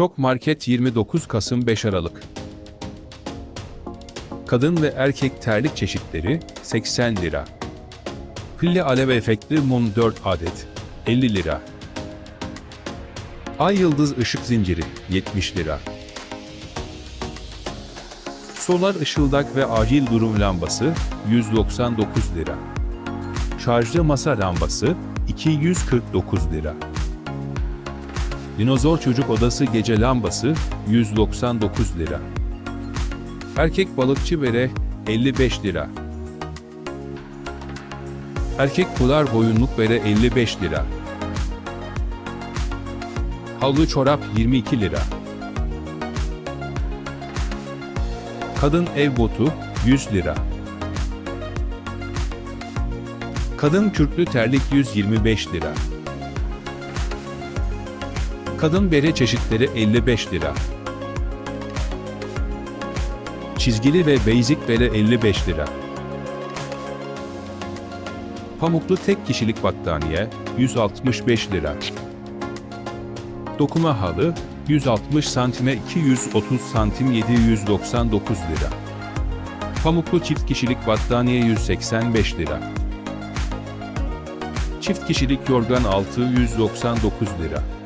Şok Market 29 Kasım 5 Aralık Kadın ve erkek terlik çeşitleri 80 lira. Pilli alev efektli mum 4 adet 50 lira. Ay yıldız ışık zinciri 70 lira. Solar ışıldak ve acil durum lambası 199 lira. Şarjlı masa lambası 249 lira. Dinozor çocuk odası gece lambası 199 lira. Erkek balıkçı bere 55 lira. Erkek polar boyunluk bere 55 lira. Havlu çorap 22 lira. Kadın ev botu 100 lira. Kadın kürklü terlik 125 lira. Kadın bere çeşitleri 55 lira. Çizgili ve basic bere 55 lira. Pamuklu tek kişilik battaniye 165 lira. Dokuma halı 160 santime 230 santim 799 lira. Pamuklu çift kişilik battaniye 185 lira. Çift kişilik yorgan altı 199 lira.